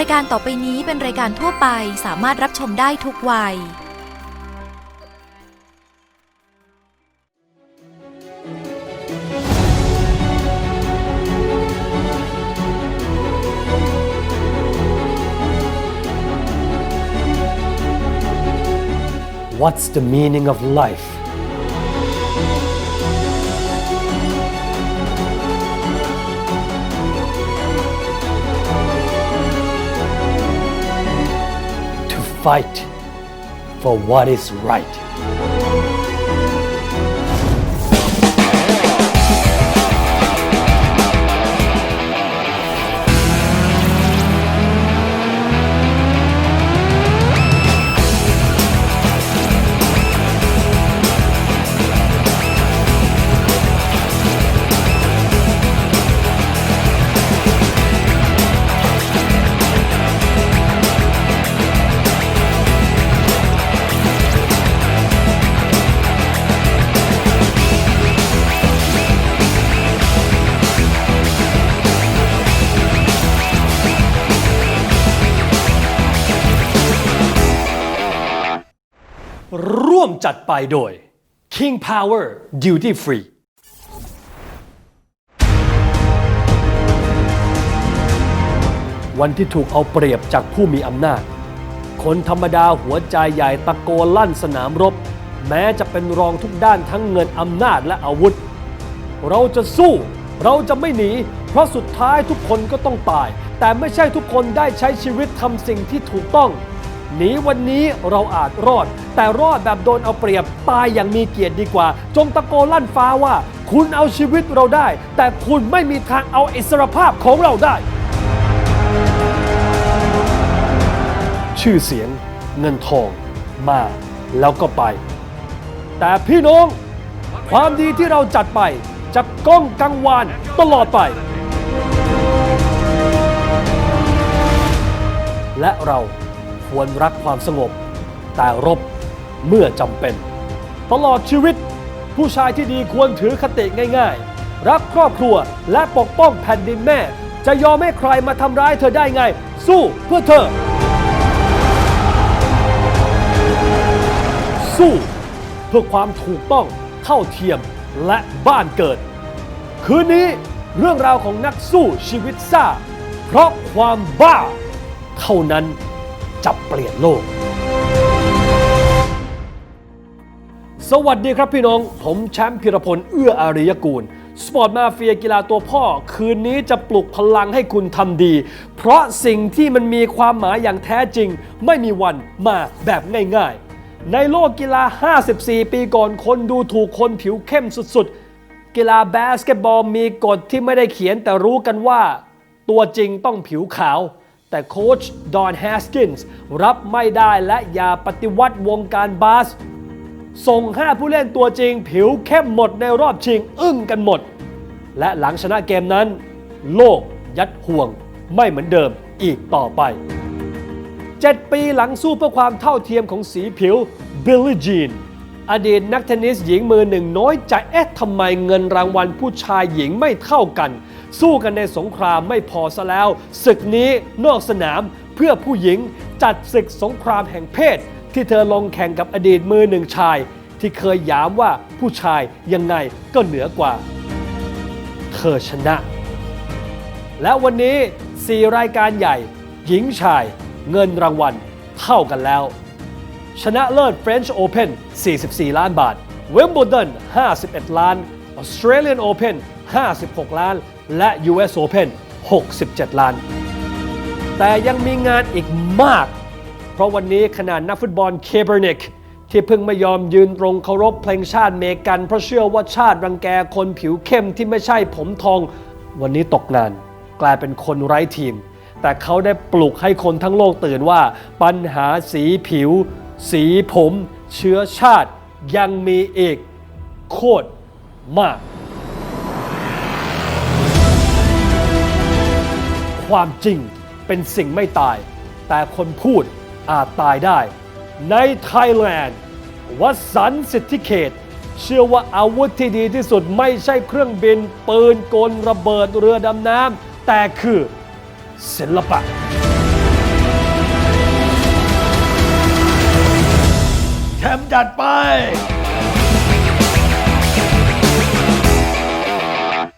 รายการต่อไปนี้เป็นรายการทั่วไปสามารถรับชมได้ทุกวัย What's the meaning of life? Fight for what is right. ร่วมจัดไปโดย King Power Duty Free วันที่ถูกเอาเปรียบจากผู้มีอำนาจ คนธรรมดาหัวใจใหญ่ตะโกนลั่นสนามรบ แม้จะเป็นรองทุกด้านทั้งเงินอำนาจและอาวุธ เราจะสู้ เราจะไม่หนี เพราะสุดท้ายทุกคนก็ต้องตาย แต่ไม่ใช่ทุกคนได้ใช้ชีวิตทำสิ่งที่ถูกต้อง หนีวันนี้เราอาจรอด แต่รอดแบบโดนเอาเปรียบตายอย่างมีเกียรติดีกว่า จงตะโกนลั่นฟ้าว่า คุณเอาชีวิตเราได้ แต่คุณไม่มีทางเอาอิสรภาพของเราได้ ชื่อเสียงเงินทองมาแล้วก็ไป แต่พี่น้อง ความดีที่เราจัดไปจะก้องกังวานตลอดไป และเรา ควรรักความสงบ แต่รบเมื่อจำเป็น ตลอดชีวิต ผู้ชายที่ดีควรถือคติง่ายๆ รักครอบครัวและปกป้องแผ่นดินแม่ จะยอมให้ใครมาทำร้ายเธอได้ไง สู้เพื่อเธอ สู้เพื่อความถูกต้องเท่าเทียมและบ้านเกิด คืนนี้เรื่องราวของนักสู้ชีวิตซ่า เพราะความบ้า เท่านั้น จะเปลี่ยนโลก สวัสดีครับพี่น้อง ผมแชมป์พิรพล เอื้ออาริยกูล สปอร์ตมาเฟียกีฬาตัวพ่อ คืนนี้จะปลุกพลังให้คุณทำดี เพราะสิ่งที่มันมีความหมายอย่างแท้จริง ไม่มีวันมาแบบง่ายๆ ในโลกกีฬา 54 ปีก่อนคนดูถูกคนผิวเข้มสุดๆ กีฬาบาสเกตบอลมีกฎที่ไม่ได้เขียนแต่รู้กันว่า ตัวจริงต้องผิวขาว แต่โค้ชดอนแฮสกินส์รับไม่ได้และอย่าปฏิวัติวงการบาส ส่ง 5 ผู้เล่นตัวจริง ผิวเข้มหมดในรอบชิงอึ้งกันหมด และหลังชนะเกมนั้น โลกยัดห่วงไม่เหมือนเดิมอีกต่อไป 7 ปีหลังสู้เพื่อความเท่าเทียมของสีผิวบิลลี่จีนอดีตนักเทนนิสหญิงมือหนึ่งน้อยใจเอ๊ะทำไมเงินรางวัลผู้ชายหญิงไม่เท่ากัน สู้กันในสงครามไม่พอซะแล้วศึกนี้นอกสนามเพื่อผู้หญิงจัดศึกสงครามแห่งเพศ ที่เธอลงแข่งกับอดีตมือหนึ่งชาย ที่เคยยามว่าผู้ชายยังไงก็เหนือกว่า เธอชนะ และวันนี้ 4 รายการใหญ่ หญิงชาย เงินรางวัลเท่ากันแล้ว ชนะเลิศ French Open 44 ล้านบาท Wimbledon 51 ล้าน Australian Open 56 ล้าน และ US Open 67 ล้าน แต่ยังมีงานอีกมาก เพราะวันนี้ขนาดนักฟุตบอลเคเบอร์นิกที่เพิ่งไม่ยอมยืนตรงเคารพเพลงชาติเมกัน เพราะเชื่อว่าชาติรังแกคนผิวเข้มที่ไม่ใช่ผมทอง วันนี้ตกงานกลายเป็นคนไร้ทีม แต่เขาได้ปลุกให้คนทั้งโลกตื่นว่า ปัญหาสีผิว สีผม เชื้อชาติยังมีอีกโคตรมาก ความจริงเป็นสิ่งไม่ตาย แต่คนพูดอาจตายได้ ในไทยแลนด์วัสันสิทธิเขต เชื่อว่าอาวุธที่ดีที่สุดไม่ใช่เครื่องบิน ปืนกลระเบิดเรือดำน้ำแต่คือศิลปะแชมป์จัดไป